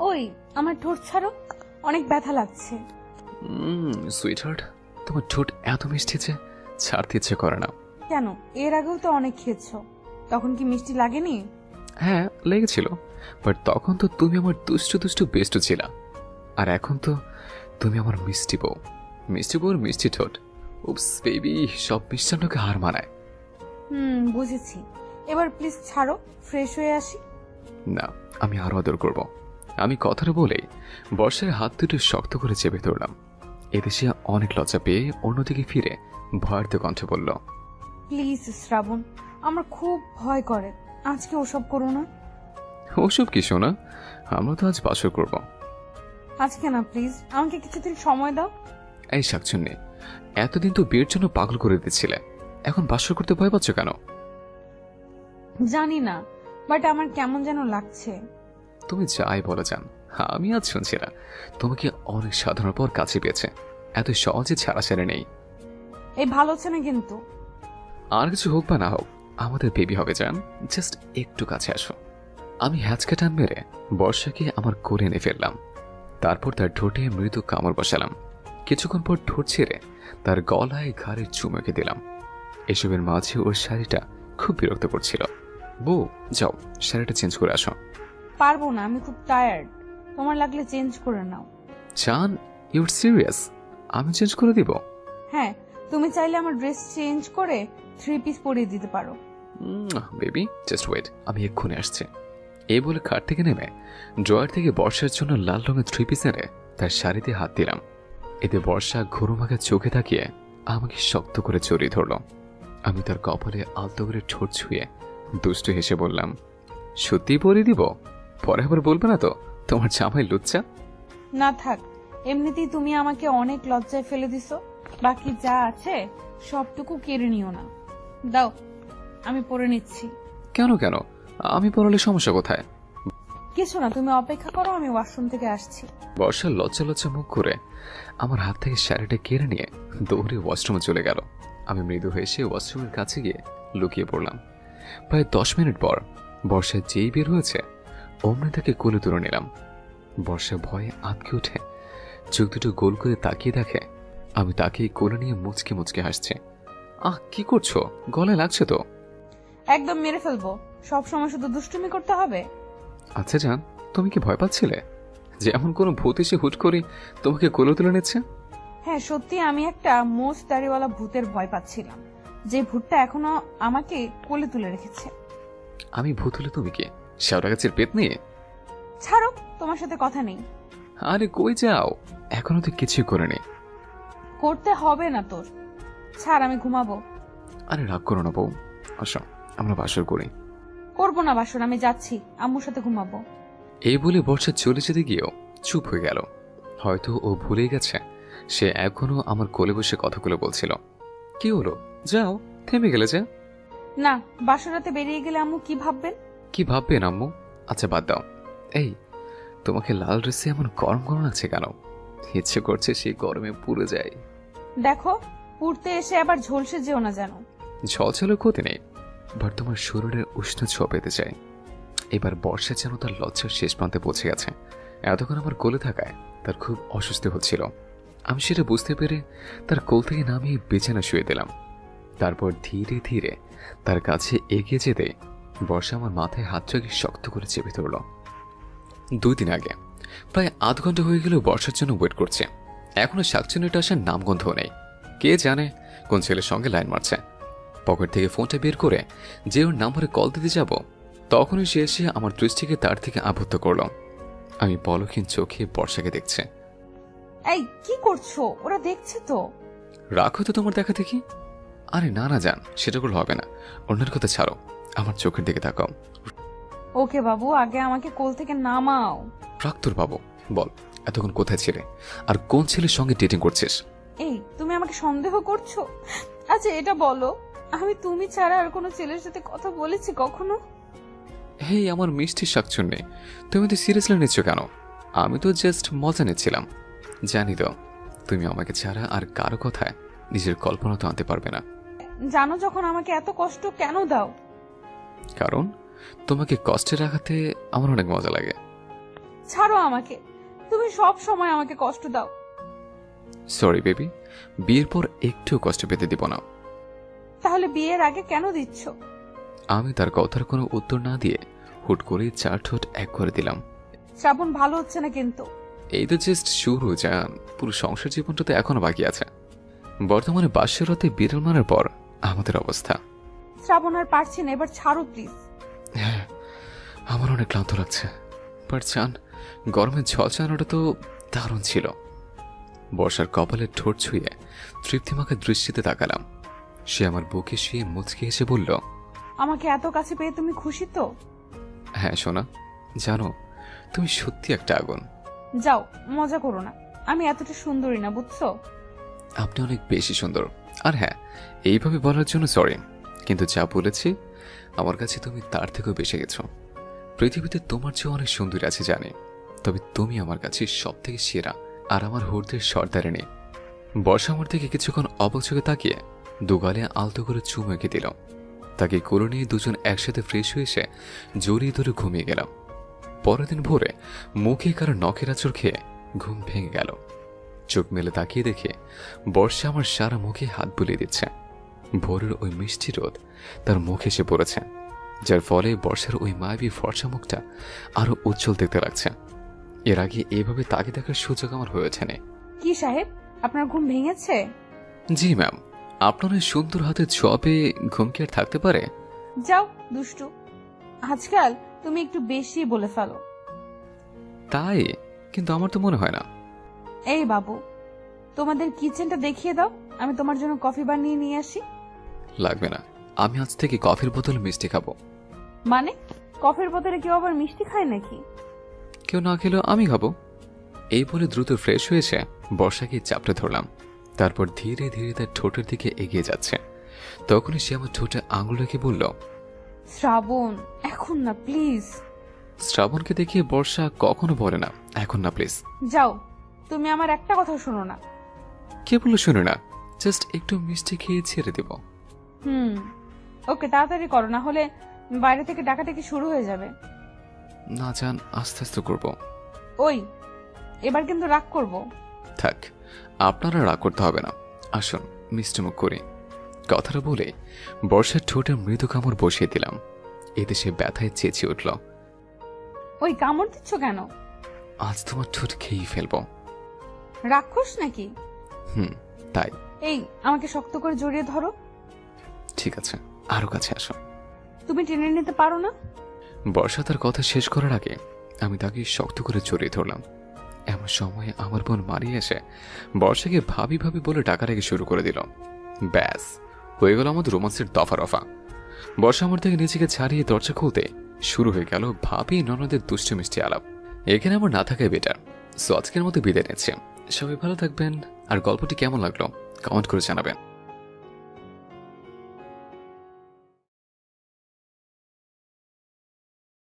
ওই আমার ঠোঁট ছাড়ো। অনেক ব্যথা লাগছে। সুইটহার্ট তোমার ঠোঁট এত মিষ্টি যে ছাড়তে ইচ্ছে করে না। কেন? এর আগেও তো অনেক খেয়েছো। তখন কি মিষ্টি লাগেনি? হ্যাঁ লেগেছিল। বাট তখন তো তুমি আমার দুষ্টু দুষ্টু বেস্ট ছিলা। আর এখন তো তুমি আমার মিষ্টি বউ। মিষ্টি বউর মিষ্টি ঠোঁট। উপস বেবি সব মিষ্টান্নকে হার মানায়। হুম বুঝেছি। এবার প্লিজ ছাড়ো ফ্রেশ হয়ে আসি। না আমি আরও আদর করব। আমি কথাটা বলেই বর্ষার হাত দুটো শক্ত করে চেপে ধরলাম। এতে সে অনেক লজ্জা পেয়ে অন্যদিকে ফিরে ভয়ার্থ কণ্ঠে বলল প্লিজ শ্রাবণ আমার খুব ভয় করে। আজকে ওসব করো না। ওসব কি শোনা আমরা তো আজ বাসর করব। আজকে না প্লিজ আমাকে কিছুদিন সময় দাও। এই শাকচুন্নি এতদিন তো বিয়ের জন্য পাগল করে দিচ্ছিলে এখন বাসর করতে ভয় পাচ্ছ কেন? জানি না বাট আমার কেমন যেন লাগছে। তুমি যাই বলে যান আমি আজ শুনছি না। তোমাকে অনেক সাধনার পর কাছে পেয়েছে। এত সহজে ছাড়া ছেড়ে নেই। এই ভালো হচ্ছে না কিন্তু। আর কিছু হোক বা না হোক আমাদের বেবি হবে যান জাস্ট একটু কাছে আসো। আমি হ্যাচকা টান মেরে বর্ষাকে আমার কোলে এনে ফেললাম। তারপর তার ঠোঁটে মৃদু কামড় বসালাম। কিছুক্ষণ পর ঠোঁট ছেড়ে তার গলায় ঘাড়ে চুমুকে দিলাম। এসবের মাঝে ওর শাড়িটা খুব বিরক্ত করছিল। বউ যাও শাড়িটা চেঞ্জ করে আসো। পারব না আমি খুব টায়ার্ড তোমার লাগলে চেঞ্জ করে নাও। চান ইউর সিরিয়াস আমি চেঞ্জ করে দিব? হ্যাঁ তুমি চাইলে আমার ড্রেস চেঞ্জ করে থ্রি পিস পরিয়ে দিতে পারো। বেবি জাস্ট ওয়েট আমি এক্ষুনি আসছি। এই বলে খাট থেকে নেমে ড্রয়ার থেকে বর্ষার জন্য লাল রঙের থ্রি পিস এনে তার শাড়িতে হাত দিলাম। এতে বর্ষা ঘুরুমাকে চোখে তাকিয়ে আমাকে শক্ত করে জড়িয়ে ধরল। আমি তার কপালে আলতো করে ঠোঁট ছুঁয়ে দুষ্টু হেসে বললাম সত্যি পরে দিব? পরে আবার বলবে না তো? তোমার জামাই লুচ্চা? না থাক এমনিতেই তুমি আমাকে অনেক লজ্জায় ফেলে দিছো। বাকি যা আছে সবটুকু কেড়ে নিও না। দাও আমি পরে নিচ্ছি। কেন কেন? আমি পড়ালে সমস্যা কোথায়? কিছু না তুমি অপেক্ষা করো আমি ওয়াশরুম থেকে আসছি। বর্ষা লজ্জা লজ্জা মুখ করে আমার হাত থেকে শাড়িটা কেড়ে নিয়ে দৌড়ে ওয়াশরুমে চলে গেল। আমি মৃদু হেসে ওয়াশরুমের কাছে গিয়ে লুকিয়ে পড়লাম। প্রায় দশ মিনিট পর বর্ষা যেই বের হয়েছে অমনি তাকে কোলে তুলে নিলাম। বর্ষা ভয়ে আটকে উঠে চোখ দুটো গোল করে তাকিয়ে দেখে আমি তাকে কোলে নিয়ে মুচকে মুচকে হাসছে। আহ কি করছ? গলায় লাগছে তো? একদম মেরে ফেলব। সব সময় শুধু দুষ্টুমি করতে হবে? আচ্ছা জান তুমি কি ভয় পাচ্ছিলে? যে এমন কোনো ভূত এসে হুট করে তোমাকে কোলে তুলে নিচ্ছে? হ্যাঁ সত্যি আমি একটা মোষ দাড়িওয়ালা ভূতের ভয় পাচ্ছিলাম। যে ভূতটা এখনও আমাকে কোলে তুলে রেখেছে। আমি ভূত হলে তুমি কে? শেওড়া গাছের পেট নিয়ে ছাড়ো তোমার সাথে কথা নেই। আরে কই যাও? এখনও তো কিছুই করে নেই করতে হবে না তোর। ছাড় আমি ঘুমাবো। আরে রাগ করো না বউ। আসো আমরা বাসর করি। করব না বাসন আমি যাচ্ছি। আম্মুর সাথে ঘুমাবো। এই বলে বর্ষা চলে যেতে গিয়েও চুপ হয়ে গেল। হয়তো ও ভুলে গেছে। সে এখনও আমার কোলে বসে কথাগুলো বলছিল। কি হলো? যাও থেমে গেলে যে। না বাসরাতে বেরিয়ে গেলে আম্মু কি ভাববেন? কি ভাববেন আম্মু? আচ্ছা বাদ দাও। এই তোমাকে লাল ড্রেসে এমন গরম গরম আছে কেন? ইচ্ছে করছে সেই গরমে পুড়ে যায় দেখো পুড়তে এসে আবার ঝলসে যেও না যেন। ঝলঝলের ক্ষতি নেই বাট তোমার শরীরের উষ্ণ ছোঁয়া পেতে চাই। এবার বর্ষা যেন তার লজ্জার শেষ প্রান্তে পৌঁছে গেছে। এতক্ষণ আমার কোলে থাকায় তার খুব অস্বস্তি হচ্ছিল। আমি সেটা বুঝতে পেরে তার কোল থেকে নামিয়ে বেছানা শুয়ে দিলাম। তারপর ধীরে ধীরে তার কাছে এগিয়ে যেতে বর্ষা আমার মাথায় হাত চাগিয়ে শক্ত করে চেপে ধরল। দুই দিন আগে প্রায় আধ ঘণ্টা হয়ে গেলেও বর্ষার জন্য ওয়েট করছে। এখনও শাকচুনিটা আসার নামগন্ধও নেই। কে জানে কোন ছেলের সঙ্গে লাইন মারছে। পকেট থেকে ফোনটা বের করে যে ওর নাম্বারে কল দিতে যাব তখনই সে এসে আমার দৃষ্টিকে তার থেকে আবদ্ধ করল। আমি পলক্ষীন চোখে বর্ষাকে দেখছে। এই কি করছ? ওরা দেখছে তো। রাখো তো তোমার দেখা দেখি? আরে না না যান সেটা করলে হবে না। অন্যের কথা ছাড়ো। আমার চোখের দিকে তাকাও। ওকে বাবু আগে আমাকে কোল থেকে নামাও। রাখ তোর বাবু বল এতক্ষণ কোথায় ছিলে? আর কোন ছেলের সঙ্গে ডেটিং করছিস? এই তুমি আমাকে সন্দেহ করছ? আচ্ছা এটা বলো আমি তুমি ছাড়া আর কোনো ছেলের সাথে কথা বলেছি কখনো? হেই আমার মিষ্টি শাকচুন্নি তুমি তো সিরিয়াসলি নিচ্ছ কেন? আমি তো জাস্ট মজা নিচ্ছিলাম। জানি তো তুমি আমাকে ছাড়া আর কারও কথায় নিজের কল্পনা তো আনতে পারবে না। জানো যখন আমাকে এত কষ্ট কেন দাও? কারণ তোমাকে কষ্টে রাখাতে আমার অনেক মজা লাগে। ছাড়ো আমাকে। তুমি সব সময় আমাকে কষ্ট দাও। সরি বেবি বিয়ের পর একটু কষ্ট পেতে দিব না। তাহলে বিয়ের আগে কেন দিচ্ছ? আমি তার কথার কোনো উত্তর না দিয়ে হুট করে চার ঠোঁট এক করে দিলাম। শ্রাবণ ভালো হচ্ছে না কিন্তু। এই তো জাস্ট শুরু জান। পুরো সংসার জীবনটা তো এখনও বাকি আছে। বর্তমানে বাস্যের রাতে বিড়াল মারার পর আমাদের অবস্থা। শ্রাবণ আর পারছি না এবার ছাড়ো প্লিজ হ্যাঁ আমার অনেক ক্লান্ত লাগছে। বাট চান গরমে ঝলচানোটা তো দারুণ ছিল। বর্ষার কপালে ঠোঁট ছুঁয়ে তৃপ্তিমাকে দৃষ্টিতে তাকালাম। সে আমার বুকে শুয়ে মুচকে এসে বলল আমাকে এত কাছে পেয়ে তুমি খুশি তো? হ্যাঁ সোনা জানো তুমি সত্যি একটা আগুন। যাও মজা করো না। আমি এতটা সুন্দরী না বুঝছ? আপনি অনেক বেশি সুন্দর। আর হ্যাঁ এইভাবে বলার জন্য সরি কিন্তু যা বলেছি, আমার কাছে তুমি তার থেকেও বেঁচে গেছো। পৃথিবীতে তোমার চেয়ে অনেক সুন্দরী আছে জানি, তবে তুমি আমার কাছে সব থেকে সেরা আর আমার হৃদয়ের সর্দারিনী বর্ষা আমার থেকে কিছুক্ষণ অবচকে তাকিয়ে দুগালে আলতো করে চুমু এঁকে দিল। তাকে কোলে নিয়ে দুজন একসাথে ফ্রেশ হয়ে এসে জড়িয়ে ধরে ঘুমিয়ে গেলাম। পরের দিন ভোরে মুখে কারও নখের আচর খেয়ে ঘুম ভেঙে গেল। চোখ মেলে তাকিয়ে দেখে বর্ষা আমার সারা মুখে হাত বুলিয়ে দিচ্ছে। ভোরের ওই মিষ্টি রোদ তার মুখে এসে পড়েছে যার ফলে বর্ষার ওই মায়াবী ফর্সা মুখটা আরও উজ্জ্বল দেখতে লাগছে। এর আগে এভাবে তাকে দেখার সুযোগ আমার হয়ে ওঠেনি। কি সাহেব আপনার ঘুম ভেঙেছে? জি ম্যাম। আপনার ওই সুন্দর হাতে ছোঁয়া পেয়ে ঘুম কি আর থাকতে পারে? যাও দুষ্টু। আজকাল তুমি একটু বেশি বলে ফেলো। তাই? কিন্তু আমার তো মনে হয় না। এই বাবু তোমাদের কিচেনটা দেখিয়ে দাও। আমি তোমার জন্য কফি বানিয়ে নিয়ে আসি। লাগবে না। আমি আজ থেকে কফির বোতল মিষ্টি খাব। মানে? কফির বোতলে কেউ আবার মিষ্টি খায় নাকি? কেউ না খেলেও আমি খাব। এই বলে দ্রুত ফ্রেশ হয়েছে বর্ষাকে চাপড়ে ধরলাম। তারপর ধীরে ধীরে তার ঠোঁটের দিকে এগিয়ে যাচ্ছে। তখনই সে আমার ঠোঁটে আঙুল রেখে বলল শ্রাবণ এখন না প্লিজ। শ্রাবণকে দেখিয়ে বর্ষা কখনো বলে না এখন না প্লিজ। যাও তুমি আমার একটা কথা শোনো না। কে বলল শুনে না জাস্ট একটু মিষ্টি খেয়ে ছেড়ে দেব। হুম। ওকে তাড়াতাড়ি করো না হলে বাইরে থেকে ডাকাটাকি শুরু হয়ে যাবে। না জান আস্তে আস্তে করব। ওই এবার কিন্তু রাগ করব। থাক আপনারা রাগ করতে হবে না। আসুন মিষ্টিমুখ করি। কথাটা বলে বর্ষার ঠোঁটে মৃদু কামড় বসিয়ে দিলাম। এতে সে ব্যথায় চেঁচিয়ে উঠল। ওই কামড় দিচ্ছ কেন? আজ তোমার ঠোঁট খেয়েই ফেলব। রাক্ষস নাকি? হুম তাই। এই আমাকে শক্ত করে জড়িয়ে ধরো। ঠিক আছে আরও কাছে আসো। তুমি টেনে নিতে পারো না? বর্ষা তার কথা শেষ করার আগে আমি তাকে শক্ত করে জড়িয়ে ধরলাম। এমন সময়ে আমার বোন মারিয়ে এসে বর্ষাকে ভাবি ভাবি বলে টাকা রেখে শুরু করে দিল। ব্যাস হয়ে গেল আমাদের রোমান্সের দফা রফা বর্ষা আমার থেকে নিজেকে ছাড়িয়ে দরজা খুলতে শুরু হয়ে গেল ভাবি ননদের দুষ্টু মিষ্টি আলাপ। এখানে আমার না থাকাই বেটার সো আজকের মতো বিদায় নিচ্ছে। সবাই ভালো থাকবেন আর গল্পটি কেমন লাগল কমেন্ট করে জানাবেন।